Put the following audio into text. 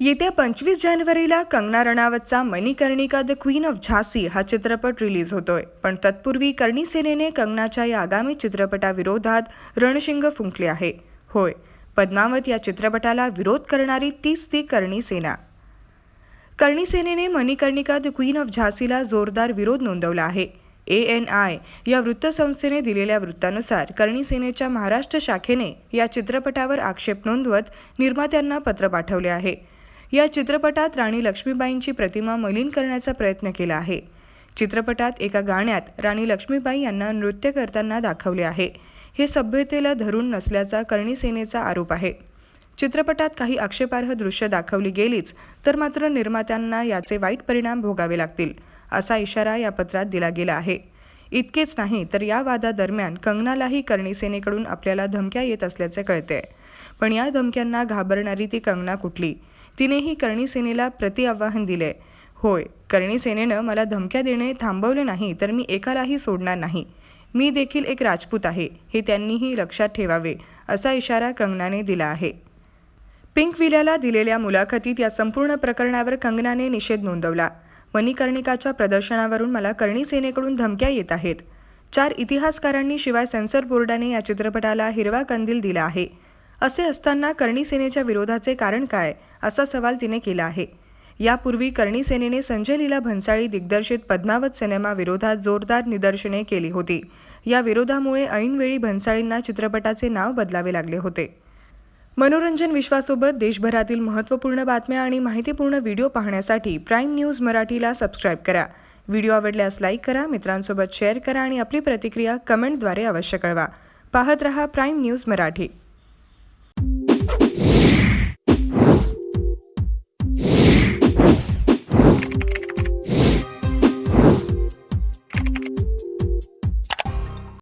येत्या पंचवीस जानेवारीला कंगना रणावतचा मणिकर्णिका द क्वीन ऑफ झासी हा चित्रपट रिलीज होतोय. पण तत्पूर्वी कर्णी सेनेने कंगनाच्या या आगामी चित्रपटाविरोधात रणशिंग फुंकले आहे. होय पद्मावत या चित्रपटाला विरोध करणारी तीच ती कर्णी सेना. कर्णी सेनेने मणिकर्णिका द क्वीन ऑफ झासीला जोरदार विरोध नोंदवला आहे. ए एन आय या वृत्तसंस्थेने दिलेल्या वृत्तानुसार कर्णी सेनेच्या महाराष्ट्र शाखेने या चित्रपटावर आक्षेप नोंदवत निर्मात्यांना पत्र पाठवले आहे. या चित्रपटात राणी लक्ष्मीबाईंची प्रतिमा मलिन करण्याचा प्रयत्न केला आहे. चित्रपटात एका गाण्यात राणी लक्ष्मीबाई यांना नृत्य करताना दाखवले आहे. हे सभ्यतेला धरून नसल्याचा कर्णी सेनेचा आरोप आहे. चित्रपटात काही आक्षेपार्ह दृश्य दाखवली गेलीच तर मात्र निर्मात्यांना याचे वाईट परिणाम भोगावे लागतील असा इशारा या पत्रात दिला गेला आहे. इतकेच नाही तर या वादादरम्यान कंगनालाही कर्णी सेनेकडून आपल्याला धमक्या येत असल्याचे कळते. पण या धमक्यांना घाबरणारी ती कंगना कुठली? तिनेही करणी सेनेला प्रतिआवाहन दिले. होय करणी सेनेनं मला धमक्या देणे थांबवले नाही तर मी एकालाही सोडणार नाही. मी देखील एक राजपूत आहे हे त्यांनीही लक्षात ठेवावे असा इशारा कंगनाने दिला आहे. पिंक विल्याला दिलेल्या मुलाखतीत या संपूर्ण प्रकरणावर कंगनाने निषेध नोंदवला. मणिकर्णिकाच्या प्रदर्शनावरून मला कर्णी सेनेकडून धमक्या येत आहेत. चार इतिहासकारांनी शिवाय सेन्सर बोर्डाने या चित्रपटाला हिरवा कंदील दिला आहे. असे असताना करणी सेनेच्या विरोधाचे कारण काय असा सवाल तिने केला आहे. यापूर्वी करणी सेनेने संजय लीला भन्साळी दिग्दर्शित पद्मावत सिनेमा विरोधात जोरदार निदर्शने केली होती. या विरोधामुळे ऐनवेळी भन्साळींना चित्रपटाचे नाव बदलावे लागले होते. मनोरंजन विश्वासोबत देशभरातील महत्त्वपूर्ण बातम्या आणि माहितीपूर्ण व्हिडिओ पाहण्यासाठी प्राईम न्यूज मराठीला सबस्क्राईब करा. व्हिडिओ आवडल्यास लाईक करा मित्रांसोबत शेअर करा आणि आपली प्रतिक्रिया कमेंटद्वारे अवश्य कळवा. पाहत रहा प्राईम न्यूज मराठी.